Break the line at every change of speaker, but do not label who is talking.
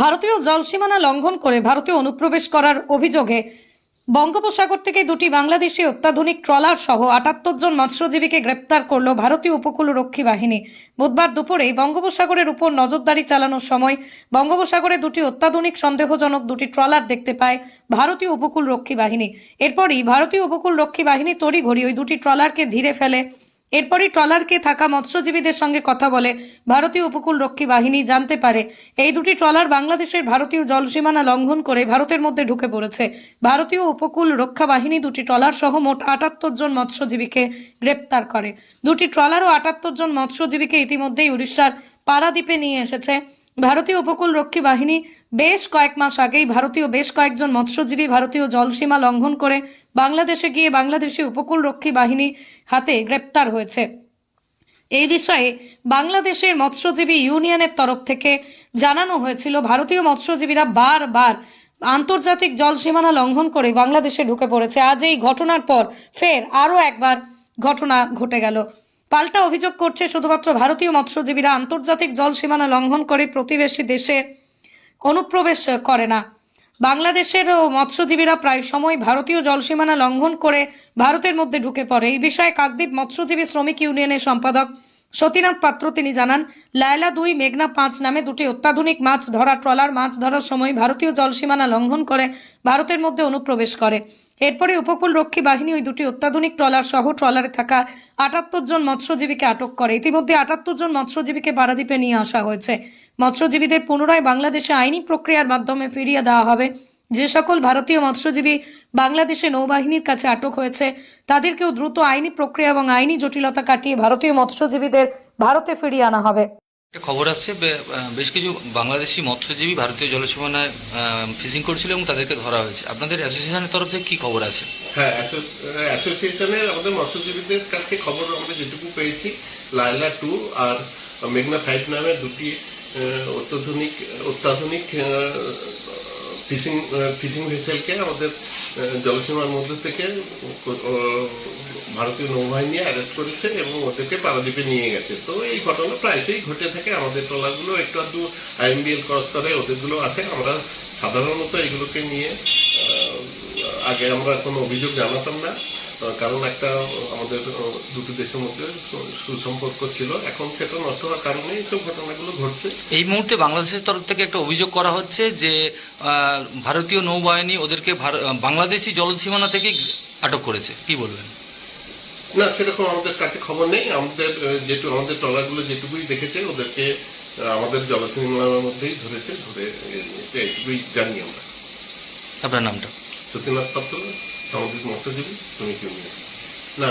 ভারতীয় জলসীমানা লঙ্ঘন করে ভারতে অনুপ্রবেশ করার অভিযোগে বঙ্গোপসাগর থেকে দুটি বাংলাদেশি অত্যাধুনিক ট্রলার সহ আটাত্তর জন মৎস্যজীবীকে গ্রেপ্তার করল ভারতীয় উপকূল রক্ষী বাহিনী। বুধবার দুপুরে বঙ্গোপসাগরের উপর নজরদারি চালানোর সময় বঙ্গোপসাগরে দুটি অত্যাধুনিক সন্দেহজনক দুটি ট্রলার দেখতে পায় ভারতীয় উপকূল রক্ষী বাহিনী। এরপরই ভারতীয় উপকূল রক্ষী বাহিনী তড়িঘড়ি ওই দুটি ট্রলারকে ধীরে ফেলে। এরপরই ট্রলারকে থাকা মৎস্যজীবীদের সঙ্গে কথা বলে ভারতীয় উপকূল রক্ষী বাহিনী জানতে পারে, এই দুটি ট্রলার বাংলাদেশের ভারতীয় জলসীমানা লঙ্ঘন করে ভারতের মধ্যে ঢুকে পড়েছে। ভারতীয় উপকূল রক্ষা বাহিনী দুটি ট্রলার সহ মোট আটাত্তর জন মৎস্যজীবীকে গ্রেপ্তার করে। দুটি ট্রলার ও আটাত্তর জন মৎস্যজীবীকে ইতিমধ্যেই উড়িষ্যার পারাদ্বীপে নিয়ে এসেছে। ভারতীয় উপকূল রক্ষী বাহিনী বেশ কয়েক মাস আগেই ভারতীয় বেশ কয়েকজন মৎস্যজীবী ভারতীয় জলসীমা লঙ্ঘন করে বাংলাদেশে গিয়ে বাংলাদেশি উপকূল রক্ষী বাহিনী হাতে গ্রেপ্তার হয়েছে। এই বিষয়ে বাংলাদেশের মৎস্যজীবী ইউনিয়নের তরফ থেকে জানানো হয়েছিল, ভারতীয় মৎস্যজীবীরা বারবার আন্তর্জাতিক জল সীমানা লঙ্ঘন করে বাংলাদেশে ঢুকে পড়েছে। আজ এই ঘটনার পর ফের আরও একবার ঘটনা ঘটে গেল। পাল্টা অভিযোগ করছে শুধুমাত্র ভারতীয় মৎস্যজীবীরা আন্তর্জাতিক জল সীমানা লঙ্ঘন করে প্রতিবেশী দেশে অনুপ্রবেশ করে না। বাংলাদেশের মৎস্যজীবীরা প্রায় সময় ভারতীয় জলসীমানা লঙ্ঘন করে ভারতের মধ্যে ঢুকে পড়ে। এই বিষয়ে কাকদ্বীপ মৎস্যজীবী শ্রমিক ইউনিয়নের সম্পাদক সতীনাথ পাত্র তিনি জানান, লায়লা দুই, মেঘনা পাঁচ নামে দুটি অত্যাধুনিক মাছ ধরা ট্রলার, মাছ ধরার সময় ভারতীয় জলসীমানা লঙ্ঘন করে ভারতের মধ্যে অনুপ্রবেশ করে। এরপরে উপকূল রক্ষী বাহিনী ওই দুটি অত্যাধুনিক ট্রলার সহ ট্রলারে থাকা আটাত্তর জন মৎস্যজীবীকে আটক করে। ইতিমধ্যে আটাত্তর জন মৎস্যজীবীকে পারাদ্বীপে নিয়ে আসা হয়েছে। মৎস্যজীবীদের পুনরায় বাংলাদেশে আইনি প্রক্রিয়ার মাধ্যমে ফিরিয়ে দেওয়া হবে। যে সকল ভারতীয় মৎস্যজীবী বাংলাদেশে নৌবাহিনীর কাছে আটক হয়েছে তাদেরকেও দ্রুত আইনি প্রক্রিয়া এবং আইনি জটিলতা কাটিয়ে ভারতীয় মৎস্যজীবীদের ভারতে ফিরিয়ে আনা হবে।
একটা খবর আসছে বেশ কিছু বাংলাদেশি মৎস্যজীবী ভারতীয় জলসীমানায় ফিশিং করছিল এবং তাদেরকে ধরা হয়েছে। আপনাদের অ্যাসোসিয়েশনের তরফ থেকে কি খবর আছে?
হ্যাঁ অ্যাসো- অ্যাসোসিয়েশনের আমাদের মৎস্যজীবীদের কাছে খবর আমরা যেটুকু পেয়েছি লাইলা টু আর মেঘনা ফাইভ নামে দুটি অত্যাধুনিক অত্যাধুনিক ফিশিং ফিশিং ভেসেলকে আমাদের জলসীমার মধ্যে থেকে ভারতীয় নৌবাহিনী অ্যারেস্ট করেছে এবং ওদেরকে পারাদ্বীপে নিয়ে গেছে। তো এই ঘটনা প্রায়শই ঘটে থাকে। আমাদের ট্রলারগুলো একটু আধটু আইএমবিএল ক্রস করে, ওদেরগুলো আছে। আমরা সাধারণত এগুলোকে নিয়ে আগে আমরা কোনো অভিযোগ জানাতাম না। কারণ একটা আমাদের দুটো দেশের মধ্যে সুসম্পর্ক ছিল। এখন সেটা নষ্ট হওয়ার কারণে এইসব ঘটনাগুলো ঘটছে।
এই মুহূর্তে বাংলাদেশের তরফ থেকে একটা অভিযোগ করা হচ্ছে যে ভারতীয় নৌবাহিনী ওদেরকে বাংলাদেশি জলসীমানা থেকে আটক করেছে। কি বলবেন?
না সেরকম আমাদের কাছে খবর নেই। আমাদের যেটু আমাদের ট্রলারগুলো যেটুকুই দেখেছে ওদেরকে আমাদের জলসীমার মধ্যেই ধরেছে ধরে এইটুকুই জানি আমরা।
আপনার নামটা?
সতীনাথ পাত্র। সামুদ্রিক মৎস্যজীবী তুমি কেউ না